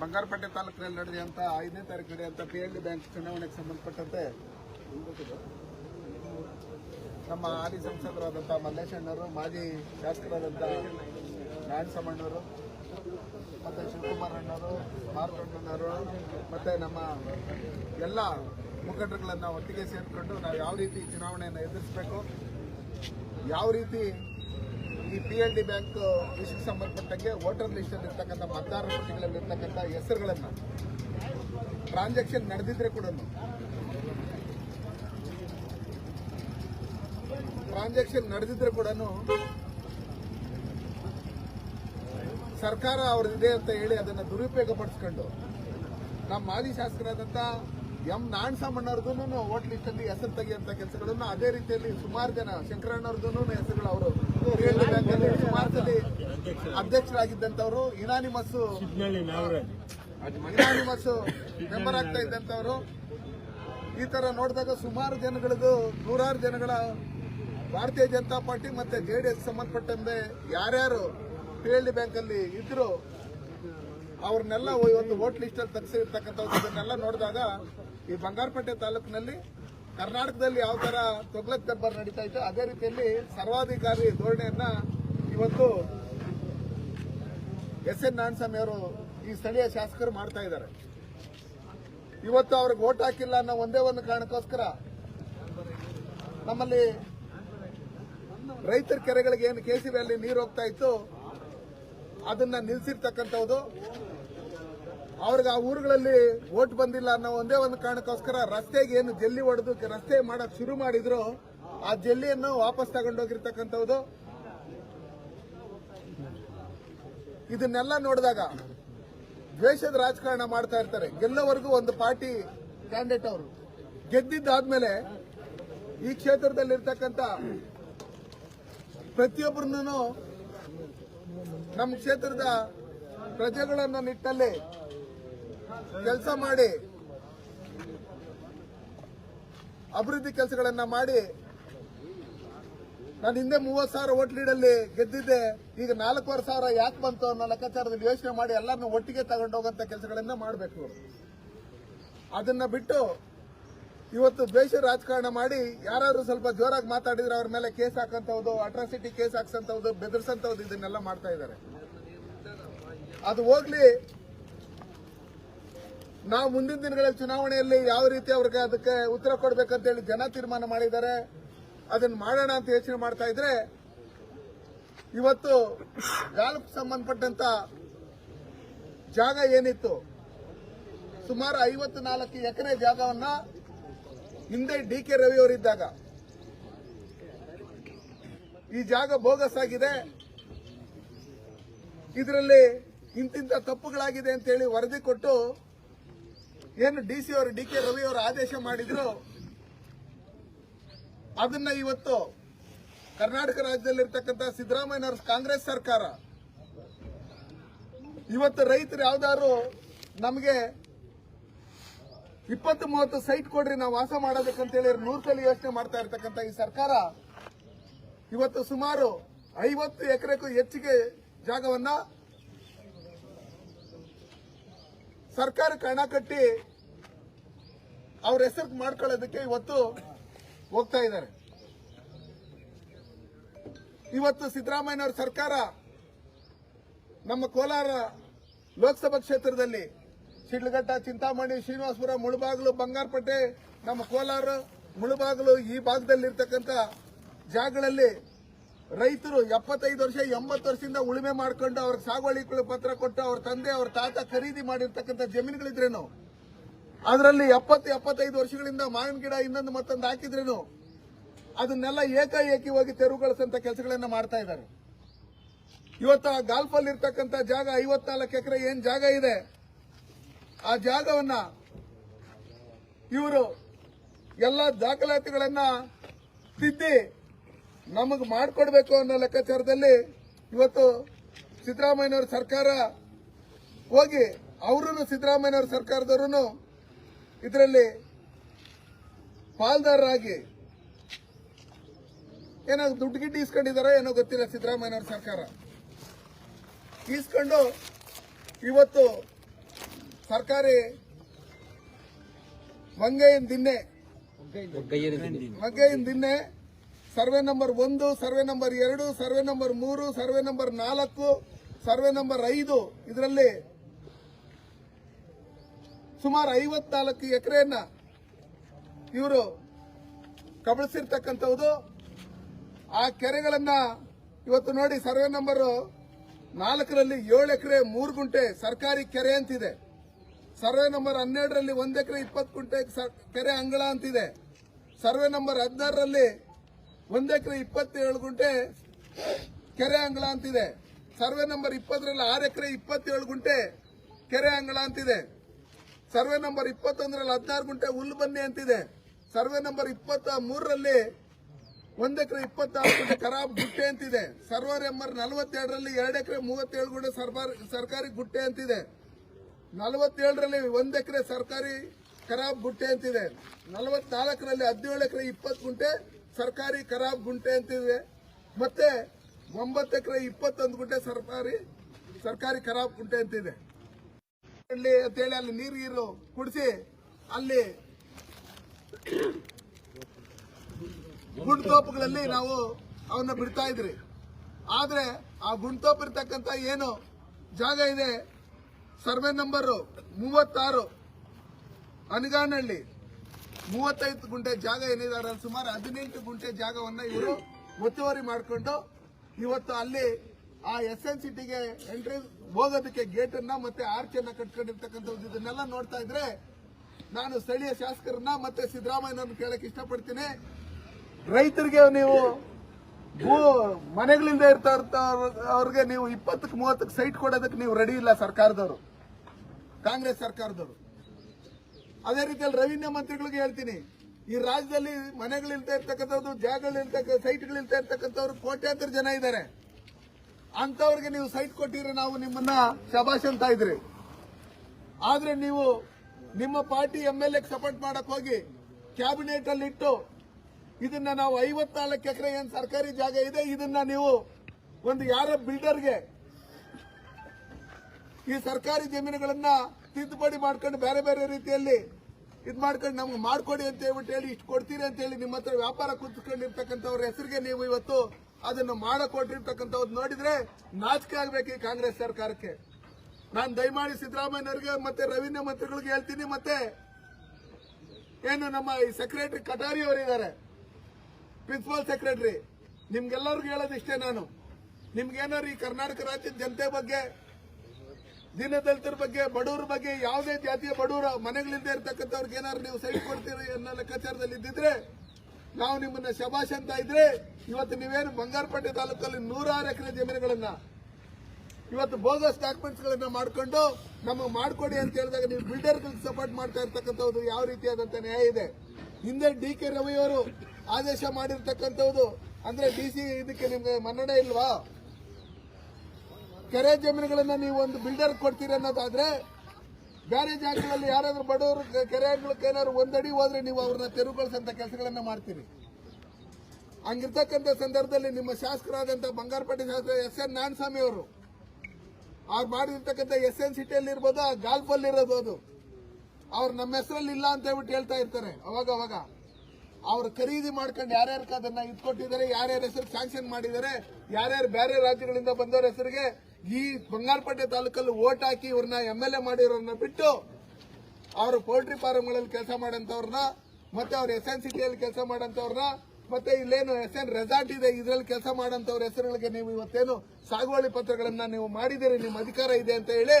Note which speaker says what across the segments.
Speaker 1: ಬಂಗಾರಪೇಟೆ ತಾಲೂಕಿನಲ್ಲಿ ನಡೆದಂತ ಐದನೇ ತಾರೀಕು ನಡೆಯುವಂತ ಪಿ ಎಲ್ ಬ್ಯಾಂಕ್ ಚುನಾವಣೆಗೆ ಸಂಬಂಧಪಟ್ಟಂತೆ ನಮ್ಮ ಹಾಲಿ ಸಂಸದರಾದಂಥ ಮಲ್ಲೇಶ್ ಅಣ್ಣವರು ಮಾಜಿ ಶಾಸಕರಾದಂಥ ನಾರಾಯಣ ಸಮಣ್ಣವರು ಮತ್ತು ಶಿವಕುಮಾರ್ ಅಣ್ಣವರು ಮಾರ್ಕಂಡಣ್ಣವರು ಮತ್ತು ನಮ್ಮ ಎಲ್ಲ ಮುಖಂಡರುಗಳನ್ನು ಒಟ್ಟಿಗೆ ಸೇರಿಕೊಂಡು ನಾವು ಯಾವ ರೀತಿ ಚುನಾವಣೆಯನ್ನು ಎದುರಿಸಬೇಕು, ಯಾವ ರೀತಿ ಈ ಪಿ ಎಲ್ ಡಿ ಬ್ಯಾಂಕ್ ವಿಷಯಕ್ಕೆ ಸಂಬಂಧಪಟ್ಟಂಗೆ ವೋಟರ್ ಲಿಸ್ಟಲ್ಲಿ ಇರ್ತಕ್ಕಂಥ ಮತದಾರರ ಪಟ್ಟಿಗಳಲ್ಲಿ ಇರ್ತಕ್ಕಂಥ ಹೆಸರುಗಳನ್ನು ಟ್ರಾನ್ಸಾಕ್ಷನ್ ನಡೆದಿದ್ರೆ ಕೂಡ ಟ್ರಾನ್ಸಾಕ್ಷನ್ ನಡೆದಿದ್ರೆ ಕೂಡ ಸರ್ಕಾರ ಅವ್ರದ್ದಿದೆ ಅಂತ ಹೇಳಿ ಅದನ್ನು ದುರುಪಯೋಗ ಪಡಿಸ್ಕೊಂಡು ನಮ್ಮ ಮಾಜಿ ಶಾಸಕರಾದಂಥ ಎಂ ನಾಣಸಾಮಣ್ಣವ್ರದ್ದು ಹೋಟ್ಲ್ ಲಿಸ್ಟ್ ಅಲ್ಲಿ ಹೆಸರು ತೆಗೆಯುವಂತ ಕೆಲಸಗಳನ್ನ ಅದೇ ರೀತಿಯಲ್ಲಿ ಸುಮಾರು ಜನ ಶಂಕರಣ್ಣವ್ರದ್ದು ಹೆಸರುಗಳು ಅವರು. ಸುಮಾರು ಸಲ ಅಧ್ಯಕ್ಷರಾಗಿದ್ದಂಥವ್ರು ಇನಾನಿಮಸ್ ಇನಾನಿಮಸ್ ಮೆಂಬರ್ ಆಗ್ತಾ ಇದ್ದಂಥವ್ರು. ಈ ತರ ನೋಡಿದಾಗ ಸುಮಾರು ಜನಗಳದು ನೂರಾರು ಜನಗಳ ಭಾರತೀಯ ಜನತಾ ಪಾರ್ಟಿ ಮತ್ತೆ ಜೆ ಡಿ ಎಸ್ ಸಂಬಂಧಪಟ್ಟಂತೆ ಯಾರ್ಯಾರು ಪಿ ಎಲ್ ಡಿ ಬ್ಯಾಂಕ್ ಅಲ್ಲಿ ಇದ್ರು ಅವ್ರನ್ನೆಲ್ಲ ಇವತ್ತು ವೋಟ್ ಲಿಸ್ಟ್ ಅಲ್ಲಿ ತೆಗೆಸಿರ್ತಕ್ಕಂಥದ್ದು ಇದನ್ನೆಲ್ಲ ನೋಡಿದಾಗ ಈ ಬಂಗಾರಪೇಟೆ ತಾಲೂಕಿನಲ್ಲಿ ಕರ್ನಾಟಕದಲ್ಲಿ ಯಾವ ತರ ತೊಗ್ಲಕ್ ದರ್ಬಾರ್ ನಡೀತಾ ಇತ್ತು, ಅದೇ ರೀತಿಯಲ್ಲಿ ಸರ್ವಾಧಿಕಾರಿ ಧೋರಣೆಯನ್ನ ಇವತ್ತು ಎಸ್ ಎನ್ ನಾರಾಯಣಸ್ವಾಮಿ ಅವರು ಈ ಸ್ಥಳೀಯ ಶಾಸಕರು ಮಾಡ್ತಾ ಇದ್ದಾರೆ. ಇವತ್ತು ಅವ್ರಿಗೆ ವೋಟ್ ಹಾಕಿಲ್ಲ ಅನ್ನೋ ಒಂದೇ ಒಂದು ಕಾರಣಕ್ಕೋಸ್ಕರ ನಮ್ಮಲ್ಲಿ ರೈತರ ಕೆರೆಗಳಿಗೆ ಏನು ಕೆಸಿಬಿ ಅಲ್ಲಿ ನೀರು ಹೋಗ್ತಾ ಇತ್ತು ಅದನ್ನ ನಿಲ್ಲಿಸಿರ್ತಕ್ಕಂಥದ್ದು ಅವ್ರಿಗೆ ಆ ಊರುಗಳಲ್ಲಿ ಓಟ್ ಬಂದಿಲ್ಲ ಅನ್ನೋ ಒಂದೇ ಒಂದು ಕಾರಣಕ್ಕೋಸ್ಕರ ರಸ್ತೆಗೆ ಏನು ಜಲ್ಲಿ ಹೊಡೆದು ರಸ್ತೆ ಮಾಡಕ್ ಶುರು ಮಾಡಿದ್ರು, ಆ ಜಲ್ಲಿಯನ್ನು ವಾಪಸ್ ತಗೊಂಡೋಗಿರ್ತಕ್ಕಂಥದ್ದು ಇದನ್ನೆಲ್ಲ ನೋಡಿದಾಗ ದ್ವೇಷದ ರಾಜಕಾರಣ ಮಾಡ್ತಾ ಇರ್ತಾರೆ. ಗೆಲ್ಲೋವರೆಗೂ ಒಂದು ಪಾರ್ಟಿ ಕ್ಯಾಂಡಿಡೇಟ್ ಅವರು. ಗೆದ್ದಿದ್ದಾದ್ಮೇಲೆ ಈ ಕ್ಷೇತ್ರದಲ್ಲಿರ್ತಕ್ಕಂಥ ಪ್ರತಿಯೊಬ್ಬರನ್ನು ನಮ್ಮ ಕ್ಷೇತ್ರದ ಪ್ರಜೆಗಳನ್ನ ನಿಟ್ಟಲ್ಲಿ ಕೆಲಸ ಮಾಡಿ, ಅಭಿವೃದ್ಧಿ ಕೆಲಸಗಳನ್ನ ಮಾಡಿ, ನಾನು ಹಿಂದೆ ಮೂವತ್ತು ಸಾವಿರ ಓಟ್ ಲೀಡಲ್ಲಿ ಗೆದ್ದಿದ್ದೆ. ಈಗ ನಾಲ್ಕೂವರೆ ಸಾವಿರ ಯಾಕೆ ಬಂತು ಅನ್ನೋ ಲೆಕ್ಕಾಚಾರದಲ್ಲಿ ಯೋಚನೆ ಮಾಡಿ ಎಲ್ಲರನ್ನು ಒಟ್ಟಿಗೆ ತಗೊಂಡೋಗಂತ ಕೆಲಸಗಳನ್ನ ಮಾಡಬೇಕು. ಅದನ್ನ ಬಿಟ್ಟು ಇವತ್ತು ದ್ವೇಷ ರಾಜಕಾರಣ ಮಾಡಿ ಯಾರಾದ್ರೂ ಸ್ವಲ್ಪ ಜೋರಾಗಿ ಮಾತಾಡಿದ್ರೆ ಅವ್ರ ಮೇಲೆ ಕೇಸ್ ಹಾಕಂತವ್ದು ಅಟ್ರಾಸಿಟಿ ಕೇಸ್ ಹಾಕ್ಸಂತವ್ದು, ಬೆದರ್ಸಂತವ್ದು ಇದನ್ನೆಲ್ಲ ಮಾಡ್ತಾ ಇದ್ದಾರೆ. ಅದು ಹೋಗ್ಲಿ, ನಾವು ಮುಂದಿನ ದಿನಗಳಲ್ಲಿ ಚುನಾವಣೆಯಲ್ಲಿ ಯಾವ ರೀತಿ ಅವ್ರಿಗೆ ಅದಕ್ಕೆ ಉತ್ತರ ಕೊಡ್ಬೇಕಂತ ಹೇಳಿ ಜನ ತೀರ್ಮಾನ ಮಾಡಿದ್ದಾರೆ ಅದನ್ನ ಮಾಡೋಣ ಅಂತ ಯೋಚನೆ ಮಾಡ್ತಾ ಇದ್ರೆ, ಇವತ್ತು ಗಾಲ್ ಸಂಬಂಧಪಟ್ಟಂತ ಜಾಗ ಏನಿತ್ತು? ಸುಮಾರು ಐವತ್ತು ನಾಲ್ಕು ಎಕರೆ ಜಾಗವನ್ನ ಹಿಂದೆ ಡಿ ಕೆ ರವಿ ಅವರಿದ್ದಾಗ. ಈ ಜಾಗ ಬೋಗಸ್ ಆಗಿದೆ. ಇದರಲ್ಲಿ ಇಂತಿಂತ ತಪ್ಪುಗಳಾಗಿದೆ ಅಂತ ಹೇಳಿ ವರದಿ ಕೊಟ್ಟು ಏನು ಡಿ ಸಿ ಅವರು, ಡಿ ಕೆ ರವಿ ಅವರು ಆದೇಶ ಮಾಡಿದ್ರು. ಅದನ್ನ ಇವತ್ತು ಕರ್ನಾಟಕ ರಾಜ್ಯದಲ್ಲಿರ್ತಕ್ಕಂಥ ಸಿದ್ದರಾಮಯ್ಯನವರ ಕಾಂಗ್ರೆಸ್ ಸರ್ಕಾರ. ಇವತ್ತು ರೈತರು ಯಾವ್ದಾದ್ರು ನಮಗೆ ಇಪ್ಪತ್ತು ಮೂವತ್ತು ಸೈಟ್ ಕೊಡ್ರಿ, ನಾವು ವಾಸ ಮಾಡೋದಕ್ಕಂತ ಹೇಳಿ ನೂರು ಕಲಿ ಯೋಚನೆ ಮಾಡ್ತಾ ಇರ್ತಕ್ಕಂಥ ಈ ಸರ್ಕಾರ ಇವತ್ತು ಸುಮಾರು ಐವತ್ತು ಎಕರೆಗೂ ಹೆಚ್ಚಿಗೆ ಜಾಗವನ್ನ ಸರ್ಕಾರ ಕಣ ಕಟ್ಟಿ ಅವ್ರ ಹೆಸರು ಮಾಡ್ಕೊಳ್ಳೋದಕ್ಕೆ ಇವತ್ತು ಹೋಗ್ತಾ ಇದ್ದಾರೆ. ಇವತ್ತು ಸಿದ್ದರಾಮಯ್ಯನವರ ಸರ್ಕಾರ ನಮ್ಮ ಕೋಲಾರ ಲೋಕಸಭಾ ಕ್ಷೇತ್ರದಲ್ಲಿ ಶಿಡ್ಲಘಟ್ಟ, ಚಿಂತಾಮಣಿ, ಶ್ರೀನಿವಾಸಪುರ, ಮುಳುಬಾಗಲು, ಬಂಗಾರಪೇಟೆ, ನಮ್ಮ ಕೋಲಾರ, ಮುಳುಬಾಗಿಲು ಈ ಭಾಗದಲ್ಲಿರ್ತಕ್ಕಂಥ ಜಾಗಗಳಲ್ಲಿ ರೈತರು ಎಪ್ಪತ್ತೈದು ವರ್ಷ, ಎಂಬತ್ತು ವರ್ಷದಿಂದ ಉಳುಮೆ ಮಾಡ್ಕೊಂಡು ಅವ್ರ ಸಾಗುವಳಿ ಪತ್ರ ಕೊಟ್ಟು ಅವ್ರ ತಂದೆ, ಅವ್ರ ತಾತ ಖರೀದಿ ಮಾಡಿರ್ತಕ್ಕಂಥ ಜಮೀನುಗಳಿದ್ರೇನು? ಅದರಲ್ಲಿ ಎಪ್ಪತ್ತು, ಎಪ್ಪತ್ತೈದು ವರ್ಷಗಳಿಂದ ಮಾವಿನ ಗಿಡ ಇನ್ನೊಂದು ಮತ್ತೊಂದು ಹಾಕಿದ್ರೇನು? ಅದನ್ನೆಲ್ಲ ಏಕಾಏಕಿ ಹೋಗಿ ತೆರವುಗೊಳಿಸಂತ ಕೆಲಸಗಳನ್ನ ಮಾಡ್ತಾ ಇದ್ದಾರೆ. ಇವತ್ತು ಆ ಗಾಲ್ಫಲ್ಲಿ ಇರ್ತಕ್ಕಂಥ ಜಾಗ ಐವತ್ನಾಲ್ಕು ಎಕರೆ ಏನ್ ಜಾಗ ಇದೆ? ಆ ಜಾಗವನ್ನ ಇವರು ಎಲ್ಲ ದಾಖಲಾತಿಗಳನ್ನ ತಿದ್ದಿ ನಮಗೆ ಮಾಡಿಕೊಡ್ಬೇಕು ಅನ್ನೋ ಲೆಕ್ಕಾಚಾರದಲ್ಲಿ ಇವತ್ತು ಸಿದ್ದರಾಮಯ್ಯನವ್ರ ಸರ್ಕಾರ ಹೋಗಿ ಅವರೂ ಸಿದ್ದರಾಮಯ್ಯನವ್ರ ಸರ್ಕಾರದವರು ಇದರಲ್ಲಿ ಪಾಲ್ದಾರರಾಗಿ ಏನಾಗ ದುಡ್ಡು ಗಿಡ್ಡು ಇಸ್ಕೊಂಡಿದಾರೋ ಏನೋ ಗೊತ್ತಿಲ್ಲ ಸಿದ್ದರಾಮಯ್ಯನವ್ರ ಸರ್ಕಾರ. ಇಸ್ಕೊಂಡು ಇವತ್ತು ಸರ್ಕಾರಿ ಮಂಗೈನ್ ದಿನ್ನೆ. ಮಂಗೈನ್ ದಿನ್ನೆ ಸರ್ವೆ ನಂಬರ್ ಒಂದು, ಸರ್ವೆ ನಂಬರ್ ಎರಡು, ಸರ್ವೆ ನಂಬರ್ ಮೂರು, ಸರ್ವೆ ನಂಬರ್ ನಾಲ್ಕು, ಸರ್ವೆ ನಂಬರ್ ಐದು ಇದರಲ್ಲಿ ಸುಮಾರು ಐವತ್ನಾಲ್ಕು ಎಕರೆಯನ್ನ ಇವರು ಕಬಳಿಸಿರ್ತಕ್ಕಂಥದ್ದು ಆ ಕೆರೆಗಳನ್ನ ಇವತ್ತು ನೋಡಿ ಸರ್ವೆ ನಂಬರ್ ನಾಲ್ಕರಲ್ಲಿ ಏಳು ಎಕರೆ ಮೂರು ಗುಂಟೆ ಸರ್ಕಾರಿ ಕೆರೆ ಅಂತಿದೆ. ಸರ್ವೆ ನಂಬರ್ ಹನ್ನೆರಡರಲ್ಲಿ ಒಂದು ಎಕರೆ ಇಪ್ಪತ್ತು ಸ- ಕೆರೆ ಅಂಗಳ ಅಂತಿದೆ. ಸರ್ವೆ ನಂಬರ್ ಹದಿನಾರರಲ್ಲಿ ಒಂದು ಎಕರೆ ಇಪ್ಪತ್ತೇಳು ಗುಂಟೆ ಕೆರೆ ಅಂಗಳ ಅಂತಿದೆ. ಸರ್ವೆ ನಂಬರ್ ಇಪ್ಪತ್ತರಲ್ಲಿ ಆರು ಎಕರೆ ಇಪ್ಪತ್ತೇಳು ಗುಂಟೆ ಕೆರೆ ಅಂಗಳ ಅಂತಿದೆ. ಸರ್ವೆ ನಂಬರ್ ಇಪ್ಪತ್ತೊಂದರಲ್ಲಿ ಹದಿನಾರು ಗುಂಟೆ ಹುಲ್ಲು ಬನ್ನಿ ಅಂತಿದೆ. ಸರ್ವೆ ನಂಬರ್ ಇಪ್ಪತ್ತ ಮೂರರಲ್ಲಿ ಒಂದು ಎಕರೆ ಇಪ್ಪತ್ತಾರು ಗುಂಟೆ ಖರಾಬ್ ಗುಟ್ಟೆ ಅಂತಿದೆ. ಸರ್ವೆ ನಂಬರ್ ನಲವತ್ತೆರಡರಲ್ಲಿ ಎರಡು ಎಕರೆ ಮೂವತ್ತೇಳು ಗುಂಟೆ ಸರ್ಕಾರಿ ಗುಟ್ಟೆ ಅಂತಿದೆ. ನಲವತ್ತೇಳರಲ್ಲಿ ಒಂದು ಎಕರೆ ಸರ್ಕಾರಿ ಖರಾಬ್ ಗುಂಟೆ ಅಂತಿದೆ. ನಲವತ್ನಾಲ್ಕರಲ್ಲಿ ಹದಿನೇಳು ಎಕರೆ ಇಪ್ಪತ್ತು ಗುಂಟೆ ಸರ್ಕಾರಿ ಖರಾಬ್ ಗುಂಟೆ ಅಂತಿದೆ. ಮತ್ತೆ ಒಂಬತ್ತು ಎಕರೆ ಇಪ್ಪತ್ತೊಂದು ಗುಂಟೆ ಸರ್ಕಾರಿ ಸರ್ಕಾರಿ ಖರಾಬ್ ಗುಂಟೆ ಅಂತಿದೆ. ಅಂತೇಳಿ ಅಲ್ಲಿ ನೀರು ಗೀರು ಕುಡಿಸಿ ಅಲ್ಲಿ ಗುಂಡ್ತೋಪುಗಳಲ್ಲಿ ನಾವು ಅವನ್ನ ಬಿಡ್ತಾ ಇದ್ರಿ. ಆದ್ರೆ ಆ ಗುಂಡ್ತೋಪ್ ಇರ್ತಕ್ಕಂಥ ಏನು ಜಾಗ ಇದೆ ಸರ್ವೆ ನಂಬರ್ ಮೂವತ್ತಾರು. ಅನಗಾನಹಳ್ಳಿ ಮೂವತ್ತೈದು ಗುಂಟೆ ಜಾಗ ಏನಿದ್ದಾರೆ ಸುಮಾರು ಹದಿನೆಂಟು ಗುಂಟೆ ಜಾಗವನ್ನ ಇವರು ಒತ್ತುವರಿ ಮಾಡಿಕೊಂಡು ಇವತ್ತು ಅಲ್ಲಿ ಆ ಎಸ್ ಎನ್ ಸಿಟಿಗೆ ಎಂಟ್ರಿ ಹೋಗೋದಕ್ಕೆ ಗೇಟ್ ಅನ್ನ ಮತ್ತೆ ಆರ್ಚ್ ಅನ್ನ ಕಟ್ಕೊಂಡಿರ್ತಕ್ಕಂಥದ್ದು. ಇದನ್ನೆಲ್ಲ ನೋಡ್ತಾ ಇದ್ರೆ ನಾನು ಸ್ಥಳೀಯ ಶಾಸಕರನ್ನ ಮತ್ತೆ ಸಿದ್ದರಾಮಯ್ಯನವ್ರನ್ನ ಕೇಳಕ್ ಇಷ್ಟಪಡ್ತೀನಿ. ರೈತರಿಗೆ ನೀವು ಮನೆಗಳಿಂದ ಇರ್ತಾ ಅವ್ರಿಗೆ ನೀವು ಇಪ್ಪತ್ತಕ್ಕೆ ಮೂವತ್ತಕ್ಕೆ ಸೈಟ್ ಕೊಡೋದಕ್ಕೆ ನೀವು ರೆಡಿ ಇಲ್ಲ ಸರ್ಕಾರದವರು. ಕಾಂಗ್ರೆಸ್ ಸರ್ಕಾರದವರು. ಅದೇ ರೀತಿಯಲ್ಲಿ ರೆವಿನ್ಯೂ ಮಂತ್ರಿಗಳಿಗೆ ಹೇಳ್ತೀನಿ. ಈ ರಾಜ್ಯದಲ್ಲಿ ಮನೆಗಳಿಲ್ತಾ ಇರ್ತಕ್ಕಂಥದ್ದು ಜಾಗಗಳಿಲ್ತಕ್ಕ ಸೈಟ್ಗಳಿಲ್ತಾ ಇರ್ತಕ್ಕಂಥವ್ರು ಕೋಟ್ಯಾಂತರ ಜನ ಇದ್ದಾರೆ. ಅಂತವ್ರಿಗೆ ನೀವು ಸೈಟ್ ಕೊಟ್ಟಿದ್ರೆ ನಾವು ನಿಮ್ಮನ್ನ ಶಬಾಷ್ ಅಂತ ಇದ್ರಿ. ಆದ್ರೆ ನೀವು ನಿಮ್ಮ ಪಾರ್ಟಿ ಎಂ ಎಲ್ ಸಪೋರ್ಟ್ ಮಾಡಕ್ ಹೋಗಿ ಕ್ಯಾಬಿನೆಟ್ ಅಲ್ಲಿ ಇಟ್ಟು ಇದನ್ನ ನಾವು ಐವತ್ನಾಲ್ಕು ಎಕರೆ ಏನ್ ಸರ್ಕಾರಿ ಜಾಗ ಇದೆ, ಇದನ್ನ ನೀವು ಒಂದು ಯಾರ ಬಿಲ್ಡರ್ಗೆ ಈ ಸರ್ಕಾರಿ ಜಮೀನುಗಳನ್ನ ತಿದ್ದುಪಡಿ ಮಾಡ್ಕೊಂಡು ಬೇರೆ ಬೇರೆ ರೀತಿಯಲ್ಲಿ ಇದ್ ಮಾಡ್ಕೊಂಡು ನಮ್ಗೆ ಮಾಡ್ಕೊಡಿ ಅಂತ ಹೇಳ್ಬಿಟ್ಟು ಹೇಳಿ ಇಷ್ಟು ಕೊಡ್ತೀರಿ ಅಂತ ಹೇಳಿ ನಿಮ್ಮ ಹತ್ರ ವ್ಯಾಪಾರ ಕುತ್ಕೊಂಡಿರ್ತಕ್ಕಂಥವ್ರ ಹೆಸರಿಗೆ ನೀವು ಇವತ್ತು ಅದನ್ನು ಮಾಡಕ್ ಕೊಟ್ಟಿರ್ತಕ್ಕಂಥವ್ರು ನೋಡಿದ್ರೆ ನಾಚಿಕೆ ಆಗ್ಬೇಕು ಈ ಕಾಂಗ್ರೆಸ್ ಸರ್ಕಾರಕ್ಕೆ. ನಾನು ದಯಮಾಡಿ ಸಿದ್ದರಾಮಯ್ಯನವ್ರಿಗೆ ಮತ್ತೆ ರವೀಂದ್ರ ಮಂತ್ರಿಗಳಿಗೆ ಹೇಳ್ತೀನಿ ಮತ್ತೆ. ಏನು ನಮ್ಮ ಈ ಸೆಕ್ರೆಟರಿ ಕಟಾರಿ ಅವರಿದ್ದಾರೆ. ಪ್ರಿನ್ಸಿಪಲ್ ಸೆಕ್ರೆಟರಿ ನಿಮ್ಗೆಲ್ಲರಿಗೂ ಹೇಳೋದಿಷ್ಟೇ ನಾನು. ನಿಮ್ಗೇನಾರು ಈ ಕರ್ನಾಟಕ ರಾಜ್ಯದ ಜನತೆ ಬಗ್ಗೆ, ದೀನದಲಿತರ ಬಗ್ಗೆ, ಬಡವರ ಬಗ್ಗೆ ಯಾವುದೇ ಜಾತಿಯ ಬಡವರ ಮನೆಗಳಿಂದ ಇರ್ತಕ್ಕಂಥವ್ರಿಗೆ ಏನಾದ್ರು ನೀವು ಸೈಡ್ ಕೊಡ್ತೀರಿ ಅನ್ನೋ ಲೆಕ್ಕಾಚಾರದಲ್ಲಿ ಇದ್ದಿದ್ರೆ, ನಾವು ನಿಮ್ಮನ್ನ ಶಬಾಷ್ ಅಂತ ಇದ್ರೆ, ಇವತ್ತು ನೀವೇನು ಬಂಗಾರಪೇಟೆ ತಾಲೂಕಲ್ಲಿ ನೂರಾರು ಎಕರೆ ಜಮೀನುಗಳನ್ನ, ಇವತ್ತು ಬೋಗಸ್ ಡಾಕ್ಯುಮೆಂಟ್ಸ್ ಗಳನ್ನ ಮಾಡ್ಕೊಂಡು, ನಮಗೆ ಮಾಡಿಕೊಡಿ ಅಂತ ಹೇಳಿದಾಗ ನೀವು ಬಿಲ್ಡರ್ ಸಪೋರ್ಟ್ ಮಾಡ್ತಾ ಇರ್ತಕ್ಕಂಥದ್ದು ಯಾವ ರೀತಿಯಾದಂತ ನ್ಯಾಯ ಇದೆ. ಹಿಂದೆ ಡಿ ಕೆ ರವಿ ಅವರು ಆದೇಶ ಮಾಡಿರ್ತಕ್ಕಂಥದ್ದು ಅಂದ್ರೆ ಡಿ ಸಿ ಇದಕ್ಕೆ ನಿಮ್ಗೆ ಮನ್ನಣೆ ಇಲ್ವಾ? ಕೆರೆ ಜಮೀನುಗಳನ್ನ ನೀವು ಒಂದು ಬಿಲ್ಡರ್ ಕೊಡ್ತೀರಿ ಅನ್ನೋದಾದ್ರೆ ಬೇರೆ ಜಾಗಗಳಲ್ಲಿ ಯಾರಾದ್ರೂ ಬಡವರು ಕೆರೆಗಳಿಗೆ ಏನಾದ್ರು ಒಂದಡಿ ಹೋದ್ರೆ ನೀವು ಅವ್ರನ್ನ ತೆರವುಗೊಳಿಸಂತ ಕೆಲಸಗಳನ್ನ ಮಾಡ್ತೀರಿ. ಹಂಗಿರ್ತಕ್ಕಂಥ ಸಂದರ್ಭದಲ್ಲಿ ನಿಮ್ಮ ಶಾಸಕರಾದಂತ ಬಂಗಾರಪೇಟೆ ಶಾಸಕ ಎಸ್ ಎನ್ ನಾರಾಯಣಸ್ವಾಮಿ ಅವರು, ಅವ್ರು ಮಾಡಿರ್ತಕ್ಕಂಥ ಎಸ್ ಎನ್ ಸಿಟಿಯಲ್ಲಿ ಇರ್ಬೋದು, ಆ ಗಾಲ್ಫಲ್ಲಿ ಇರೋದು ಅದು. ಅವ್ರು ನಮ್ಮ ಹೆಸರಲ್ಲಿ ಇಲ್ಲ ಅಂತ ಹೇಳ್ಬಿಟ್ಟು ಹೇಳ್ತಾ ಇರ್ತಾರೆ, ಅವಾಗ ಅವಾಗ. ಅವ್ರು ಖರೀದಿ ಮಾಡ್ಕೊಂಡು ಯಾರ್ಯಾರು ಅದನ್ನ ಇಟ್ಕೊಟ್ಟಿದ್ದಾರೆ, ಯಾರ್ಯಾರ ಹೆಸರು ಸ್ಯಾಂಕ್ಷನ್ ಮಾಡಿದ್ದಾರೆ, ಯಾರ್ಯಾರು ಬೇರೆ ರಾಜ್ಯಗಳಿಂದ ಬಂದವರ ಹೆಸರಿಗೆ ಈ ಬಂಗಾರಪೇಟೆ ತಾಲೂಕಲ್ಲಿ ಓಟ್ ಹಾಕಿ ಇವ್ರನ್ನ ಎಂ ಎಲ್ ಎ ಮಾಡಿರೋರನ್ನ ಬಿಟ್ಟು ಅವರು ಪೋಲ್ಟ್ರಿ ಫಾರಂಗಳಲ್ಲಿ ಕೆಲಸ ಮಾಡಂತವ್ರನ್ನ, ಮತ್ತೆ ಅವ್ರ ಎಸ್ ಎನ್ ಸಿಟಿಯಲ್ಲಿ ಕೆಲಸ ಮಾಡಂತವ್ರನ್ನ, ಮತ್ತೆ ಇಲ್ಲೇನು ಎಸ್ ಎನ್ ರೆಸಾರ್ಟ್ ಇದೆ, ಇದರಲ್ಲಿ ಕೆಲಸ ಮಾಡಂತವ್ರ ಹೆಸರುಗಳಿಗೆ ನೀವು ಇವತ್ತೇನು ಸಾಗುವಳಿ ಪತ್ರಗಳನ್ನ ನೀವು ಮಾಡಿದಿರಿ ನಿಮ್ಮ ಅಧಿಕಾರ ಇದೆ ಅಂತ ಹೇಳಿ,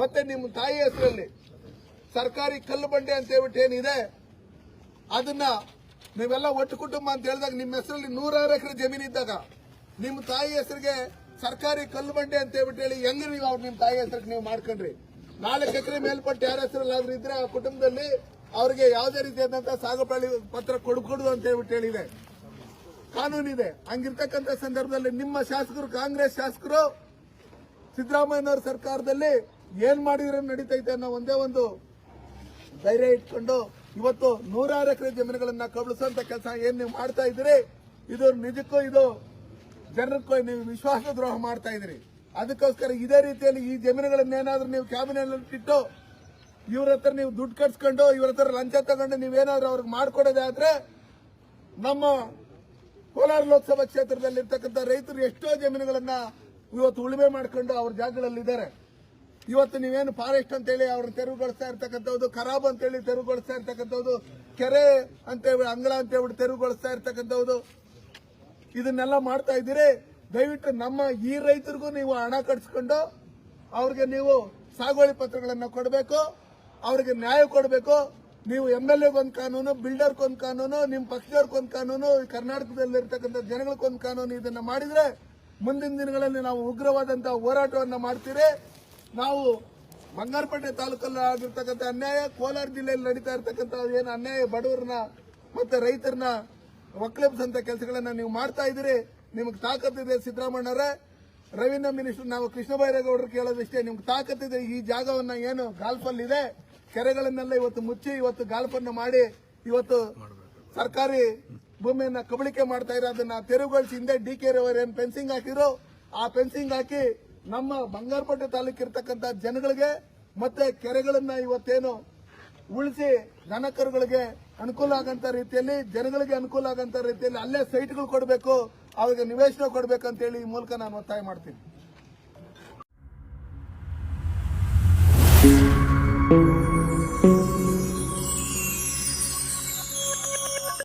Speaker 1: ಮತ್ತೆ ನಿಮ್ಮ ತಾಯಿ ಹೆಸರಲ್ಲಿ ಸರ್ಕಾರಿ ಕಲ್ಲು ಬಂಡೆ ಅಂತ ಹೇಳ್ಬಿಟ್ಟು ಏನಿದೆ ಅದನ್ನ ನೀವೆಲ್ಲ ಒಟ್ಟು ಕುಟುಂಬ ಅಂತ ಹೇಳಿದಾಗ ನಿಮ್ಮ ಹೆಸರಲ್ಲಿ ನೂರಾರು ಎಕರೆ ಜಮೀನು ಇದ್ದಾಗ ನಿಮ್ಮ ತಾಯಿ ಹೆಸರಿಗೆ ಸರ್ಕಾರಿ ಕಲ್ಲು ಬಂಡೆ ಅಂತ ಹೇಳ್ಬಿಟ್ಟು ಹೇಳಿ ಹೆಂಗ್ ನೀವು ಅವ್ರು ನಿಮ್ಮ ತಾಯಿ ಹೆಸರಿಗೆ ನೀವು ಮಾಡ್ಕೊಂಡ್ರಿ? ನಾಲ್ಕು ಎಕರೆ ಮೇಲ್ಪಟ್ಟು ಯಾರ ಹೆಸರಲ್ಲಾದ್ರೂ ಇದ್ರೆ ಆ ಕುಟುಂಬದಲ್ಲಿ ಅವರಿಗೆ ಯಾವುದೇ ರೀತಿಯಾದಂತಹ ಸಾಗುವಳಿ ಪತ್ರ ಕೊಡ್ಕೊಡುದು ಅಂತ ಹೇಳ್ಬಿಟ್ಟು ಹೇಳಿದೆ. ಕಾನೂನಿದೆ. ಹಂಗಿರ್ತಕ್ಕಂಥ ಸಂದರ್ಭದಲ್ಲಿ ನಿಮ್ಮ ಶಾಸಕರು, ಕಾಂಗ್ರೆಸ್ ಶಾಸಕರು ಸಿದ್ದರಾಮಯ್ಯನವರ ಸರ್ಕಾರದಲ್ಲಿ ಏನ್ ಮಾಡಿದ್ರೆ ನಡೀತೈತೆ ಅನ್ನೋ ಒಂದೇ ಒಂದು ಧೈರ್ಯ ಇಟ್ಕೊಂಡು ಇವತ್ತು ನೂರಾರು ಎಕರೆ ಜಮೀನುಗಳನ್ನ ಕಬಳಿಸುವಂತ ಕೆಲಸ ಏನ್ ನೀವು ಮಾಡ್ತಾ ಇದ್ದೀರಿ? ಇದು ನಿಜಕ್ಕೂ ಇದು ಜನರಕ್ಕೂ ನೀವು ವಿಶ್ವಾಸ ದ್ರೋಹ ಮಾಡ್ತಾ ಇದ್ದೀರಿ. ಅದಕ್ಕೋಸ್ಕರ ಇದೇ ರೀತಿಯಲ್ಲಿ ಈ ಜಮೀನುಗಳನ್ನೇನಾದ್ರೂ ನೀವು ಕ್ಯಾಬಿನೆಟ್ ಇಟ್ಟು ಇವ್ರ ಹತ್ರ ನೀವು ದುಡ್ಡು ಕಟ್ಸ್ಕೊಂಡು, ಇವ್ರ ಹತ್ರ ಲಂಚ ತಗೊಂಡು ನೀವೇನಾದ್ರೂ ಅವ್ರಿಗೆ ಮಾಡ್ಕೊಡೋದಾದ್ರೆ ನಮ್ಮ ಕೋಲಾರ ಲೋಕಸಭಾ ಕ್ಷೇತ್ರದಲ್ಲಿ ಇರ್ತಕ್ಕಂಥ ರೈತರು ಎಷ್ಟೋ ಜಮೀನುಗಳನ್ನ ಇವತ್ತು ಉಳುಮೆ ಮಾಡ್ಕೊಂಡು ಅವ್ರ ಜಾಗಗಳಲ್ಲಿ ಇದ್ದಾರೆ ಇವತ್ತು ನೀವೇನು ಫಾರೆಸ್ಟ್ ಅಂತೇಳಿ ಅವ್ರನ್ನ ತೆರವುಗೊಳಿಸ್ತಾ ಇರ್ತಕ್ಕಂಥದ್ದು ಖರಾಬ್ ಅಂತೇಳಿ ತೆರವುಗೊಳಿಸ್ತಾ ಇರ್ತಕ್ಕಂಥದ್ದು ಕೆರೆ ಅಂತೇಳಿ ಅಂಗಳ ಅಂತೇಳಿ ತೆರವುಗೊಳಿಸ್ತಾ ಇರ್ತಕ್ಕಂಥದ್ದು ಇದನ್ನೆಲ್ಲ ಮಾಡ್ತಾ ಇದ್ದೀರಿ. ದಯವಿಟ್ಟು ನಮ್ಮ ಈ ರೈತರಿಗೂ ನೀವು ಹಣ ಕಟ್ಸ್ಕೊಂಡು ಅವ್ರಿಗೆ ನೀವು ಸಾಗುವಳಿ ಪತ್ರಗಳನ್ನು ಕೊಡಬೇಕು, ಅವ್ರಿಗೆ ನ್ಯಾಯ ಕೊಡಬೇಕು. ನೀವು ಎಂ ಎಲ್ ಒಂದು ಕಾನೂನು ಬಿಲ್ಡರ್ಗೊಂದು ಕಾನೂನು ನಿಮ್ಮ ಪಕ್ಷದವ್ರಿಗೊಂದು ಕಾನೂನು ಕರ್ನಾಟಕದಲ್ಲಿ ಇರ್ತಕ್ಕಂಥ ಜನಗಳಿಗೊಂದು ಕಾನೂನು ಇದನ್ನ ಮಾಡಿದ್ರೆ ಮುಂದಿನ ದಿನಗಳಲ್ಲಿ ನಾವು ಉಗ್ರವಾದಂತಹ ಹೋರಾಟವನ್ನು ಮಾಡ್ತೀರಿ. ನಾವು ಬಂಗಾರಪೇಟೆ ತಾಲೂಕಲ್ಲಿ ಆಗಿರ್ತಕ್ಕಂಥ ಅನ್ಯಾಯ, ಕೋಲಾರ ಜಿಲ್ಲೆಯಲ್ಲಿ ನಡೀತಾ ಇರ್ತಕ್ಕಂಥ ಏನು ಅನ್ಯಾಯ, ಬಡವರನ್ನ ಮತ್ತೆ ರೈತರನ್ನ ಒಕ್ಕಲೆಬ್ಸಂತ ಕೆಲಸಗಳನ್ನ ನೀವು ಮಾಡ್ತಾ ಇದ್ದೀರಿ, ನಿಮ್ಗೆ ತಾಕತ್ತಿದೆ ಸಿದ್ದರಾಮಣ್ಣರೇ ರೆವಿನ್ಯೂ ಮಿನಿಸ್ಟರ್ ನಾವು ಕೃಷ್ಣ ಬೈರೇಗೌಡರು ಕೇಳೋದಿಷ್ಟೇ, ನಿಮ್ಗೆ ತಾಕತ್ತಿದೆ ಈ ಜಾಗವನ್ನ ಏನು ಗಾಲ್ಫಲ್ಲಿ ಇದೆ, ಕೆರೆಗಳನ್ನೆಲ್ಲ ಇವತ್ತು ಮುಚ್ಚಿ, ಇವತ್ತು ಗಾಲ್ಫನ್ನು ಮಾಡಿ, ಇವತ್ತು ಸರ್ಕಾರಿ ಭೂಮಿಯನ್ನ ಕಬಳಿಕೆ ಮಾಡ್ತಾ ಇರೋ ಅದನ್ನ ತೆರವುಗೊಳಿಸಿ ಹಿಂದೆ ಡಿ ಕೆ ರವರು ಏನು ಫೆನ್ಸಿಂಗ್ ಹಾಕಿದ್ರು ಆ ಫೆನ್ಸಿಂಗ್ ಹಾಕಿ ನಮ್ಮ ಬಂಗಾರಪೇಟೆ ತಾಲೂಕು ಇರ್ತಕ್ಕಂಥ ಜನಗಳಿಗೆ ಮತ್ತೆ ಕೆರೆಗಳನ್ನ ಇವತ್ತೇನು ಉಳಿಸಿ ದನಕರುಗಳಿಗೆ ಅನುಕೂಲ ಆಗಂತ ರೀತಿಯಲ್ಲಿ, ಜನಗಳಿಗೆ ಅನುಕೂಲ ಆಗಂತ ರೀತಿಯಲ್ಲಿ ಅಲ್ಲೇ ಸೈಟ್ಗಳು ಕೊಡಬೇಕು, ಅವ್ರಿಗೆ ನಿವೇಶನ ಕೊಡಬೇಕು ಈ ಮೂಲಕ ನಾನು ಒತ್ತಾಯ ಮಾಡ್ತೀನಿ.